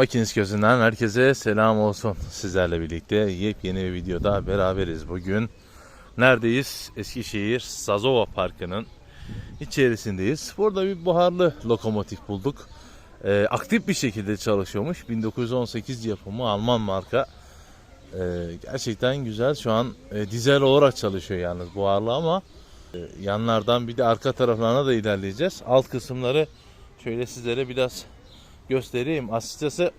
Makinist gözünden herkese selam olsun. Sizlerle birlikte yepyeni bir videoda beraberiz bugün. Neredeyiz? Eskişehir Sazova Parkı'nın içerisindeyiz. Burada bir buharlı lokomotif bulduk. Ee, aktif bir şekilde çalışıyormuş. 1918 yapımı Alman marka. Ee, gerçekten güzel. Şu an e, dizel olarak çalışıyor yalnız buharlı ama e, yanlardan bir de arka taraflarına da ilerleyeceğiz. Alt kısımları şöyle sizlere biraz göstereyim. Açıkçası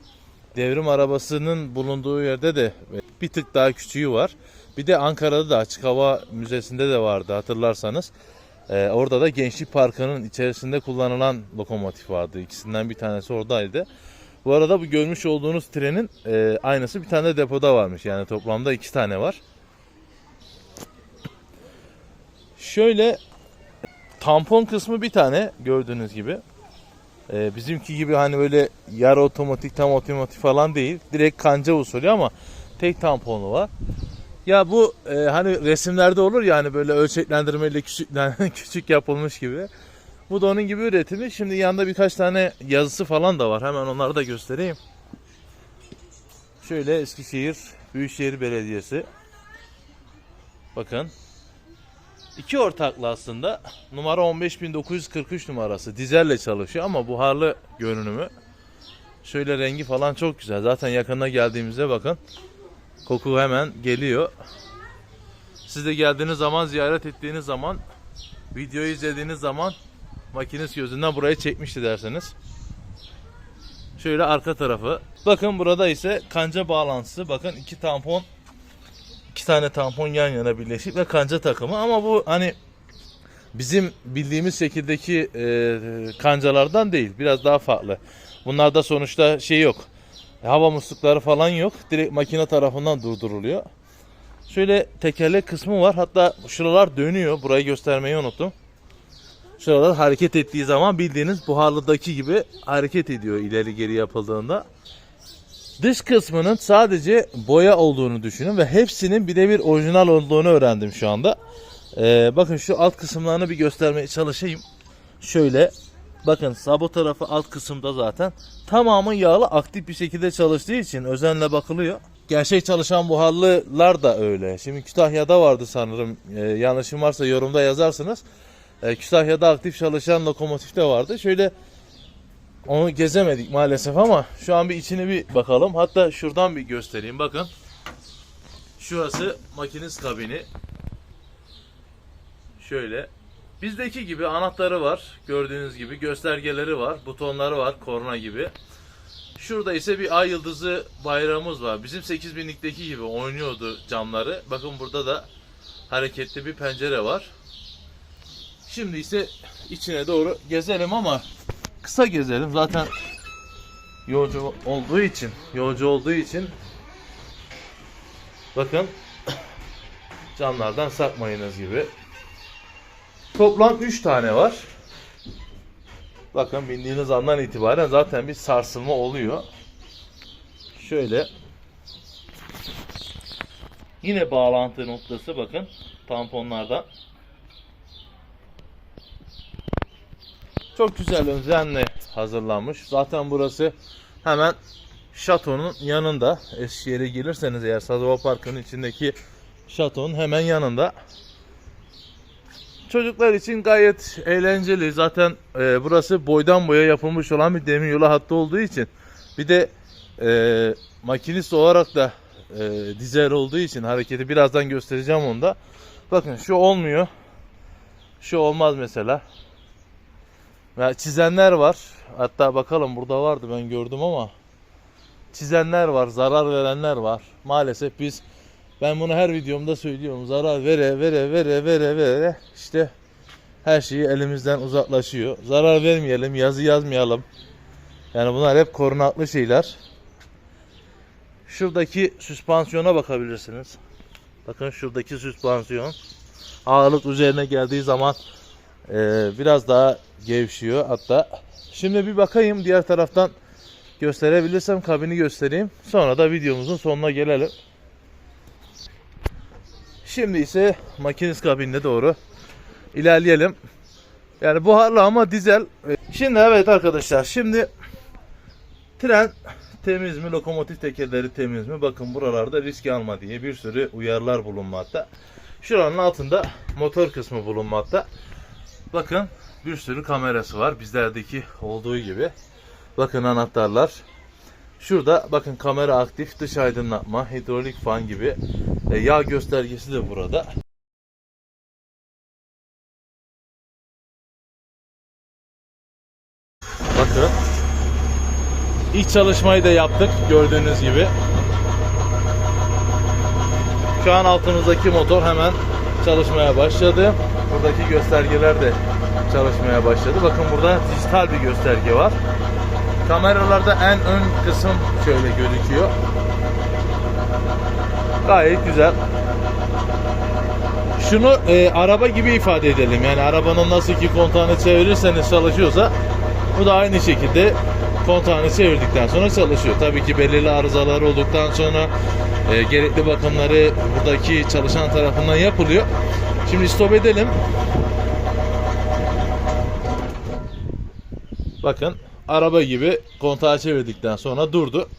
devrim arabasının bulunduğu yerde de bir tık daha küçüğü var. Bir de Ankara'da da Açık Hava Müzesi'nde de vardı hatırlarsanız. Ee, orada da Gençlik Parkı'nın içerisinde kullanılan lokomotif vardı. İkisinden bir tanesi oradaydı. Bu arada bu görmüş olduğunuz trenin e, aynısı bir tane de depoda varmış. Yani toplamda iki tane var. Şöyle tampon kısmı bir tane gördüğünüz gibi. Ee, bizimki gibi hani böyle yarı otomatik tam otomatik falan değil. Direkt kanca usulü ama tek tamponu var. Ya bu e, hani resimlerde olur ya hani böyle ölçeklendirmeyle küçük, küçük yapılmış gibi. Bu da onun gibi üretimi. Şimdi yanında birkaç tane yazısı falan da var. Hemen onları da göstereyim. Şöyle Eskişehir Büyükşehir Belediyesi. Bakın. İki ortaklı aslında. Numara 15943 numarası. Dizelle çalışıyor ama buharlı görünümü. Şöyle rengi falan çok güzel. Zaten yakına geldiğimizde bakın. Koku hemen geliyor. Siz de geldiğiniz zaman, ziyaret ettiğiniz zaman, videoyu izlediğiniz zaman makinist gözünden buraya çekmişti derseniz. Şöyle arka tarafı. Bakın burada ise kanca bağlantısı. Bakın iki tampon iki tane tampon yan yana birleşik ve kanca takımı ama bu hani bizim bildiğimiz şekildeki e, kancalardan değil biraz daha farklı. Bunlarda sonuçta şey yok. Hava muslukları falan yok. Direkt makine tarafından durduruluyor. Şöyle tekerlek kısmı var. Hatta şuralar dönüyor. Burayı göstermeyi unuttum. Şuralar hareket ettiği zaman bildiğiniz buharlıdaki gibi hareket ediyor ileri geri yapıldığında. Dış kısmının sadece boya olduğunu düşünün ve hepsinin birebir orijinal olduğunu öğrendim şu anda. Ee, bakın şu alt kısımlarını bir göstermeye çalışayım. Şöyle bakın sabo tarafı alt kısımda zaten tamamı yağlı aktif bir şekilde çalıştığı için özenle bakılıyor. Gerçek çalışan buharlılar da öyle. Şimdi Kütahya'da vardı sanırım. Ee, yanlışım varsa yorumda yazarsınız. Ee, Kütahya'da aktif çalışan lokomotif de vardı. Şöyle onu gezemedik maalesef ama şu an bir içini bir bakalım. Hatta şuradan bir göstereyim. Bakın. Şurası makinist kabini. Şöyle. Bizdeki gibi anahtarı var. Gördüğünüz gibi göstergeleri var. Butonları var. Korna gibi. Şurada ise bir ay yıldızı bayrağımız var. Bizim 8000'likteki gibi oynuyordu camları. Bakın burada da hareketli bir pencere var. Şimdi ise içine doğru gezelim ama kısa gezelim. Zaten yolcu olduğu için, yolcu olduğu için bakın camlardan sakmayınız gibi. Toplam 3 tane var. Bakın bindiğiniz andan itibaren zaten bir sarsılma oluyor. Şöyle Yine bağlantı noktası bakın tamponlardan. Çok güzel özenle hazırlanmış. Zaten burası hemen şatonun yanında. Eskişehir'e gelirseniz eğer Sazova Parkı'nın içindeki şatonun hemen yanında. Çocuklar için gayet eğlenceli. Zaten e, burası boydan boya yapılmış olan bir demir yolu hattı olduğu için. Bir de e, makinist olarak da e, dizel olduğu için hareketi birazdan göstereceğim onu da. Bakın şu olmuyor. Şu olmaz mesela. Ya çizenler var. Hatta bakalım burada vardı ben gördüm ama çizenler var, zarar verenler var. Maalesef biz ben bunu her videomda söylüyorum. Zarar vere vere vere vere vere işte her şeyi elimizden uzaklaşıyor. Zarar vermeyelim, yazı yazmayalım. Yani bunlar hep korunaklı şeyler. Şuradaki süspansiyona bakabilirsiniz. Bakın şuradaki süspansiyon. Ağırlık üzerine geldiği zaman e, biraz daha gevşiyor hatta. Şimdi bir bakayım diğer taraftan gösterebilirsem kabini göstereyim. Sonra da videomuzun sonuna gelelim. Şimdi ise makinist kabinine doğru ilerleyelim. Yani buharlı ama dizel. Şimdi evet arkadaşlar şimdi tren temiz mi, lokomotif tekerleri temiz mi? Bakın buralarda risk alma diye bir sürü uyarılar bulunmakta. Şuranın altında motor kısmı bulunmakta. Bakın bir sürü kamerası var bizlerdeki olduğu gibi. Bakın anahtarlar. Şurada bakın kamera aktif, dış aydınlatma, hidrolik fan gibi e, yağ göstergesi de burada. Bakın. İlk çalışmayı da yaptık gördüğünüz gibi. Şu an altımızdaki motor hemen çalışmaya başladı. Buradaki göstergeler de çalışmaya başladı. Bakın burada dijital bir gösterge var. Kameralarda en ön kısım şöyle gözüküyor. Gayet güzel. Şunu e, araba gibi ifade edelim. Yani arabanın nasıl ki kontağını çevirirseniz çalışıyorsa bu da aynı şekilde kontağını çevirdikten sonra çalışıyor. Tabii ki belirli arızalar olduktan sonra e, gerekli bakımları buradaki çalışan tarafından yapılıyor. Şimdi stop edelim. Bakın araba gibi kontağı çevirdikten sonra durdu.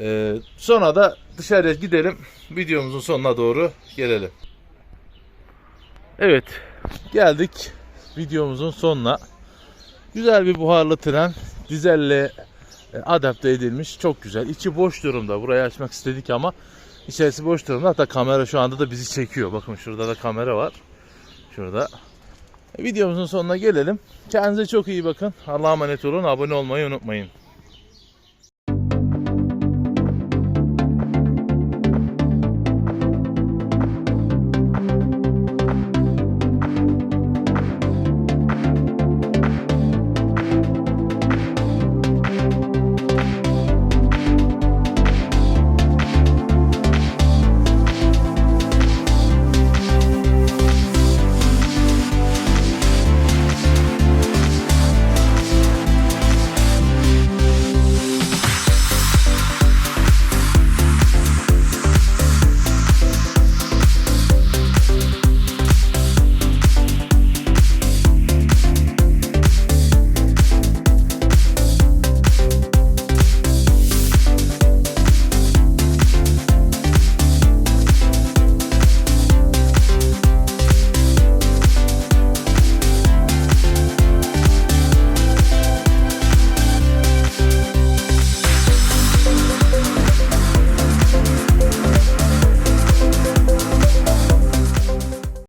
Ee, sonra da dışarıya gidelim. Videomuzun sonuna doğru gelelim. Evet geldik videomuzun sonuna. Güzel bir buharlı tren dizelle adapte edilmiş. Çok güzel. İçi boş durumda. Burayı açmak istedik ama içerisi boş durumda. Hatta kamera şu anda da bizi çekiyor. Bakın şurada da kamera var. Şurada. E, Videomuzun sonuna gelelim. Kendinize çok iyi bakın. Allah'a emanet olun. Abone olmayı unutmayın.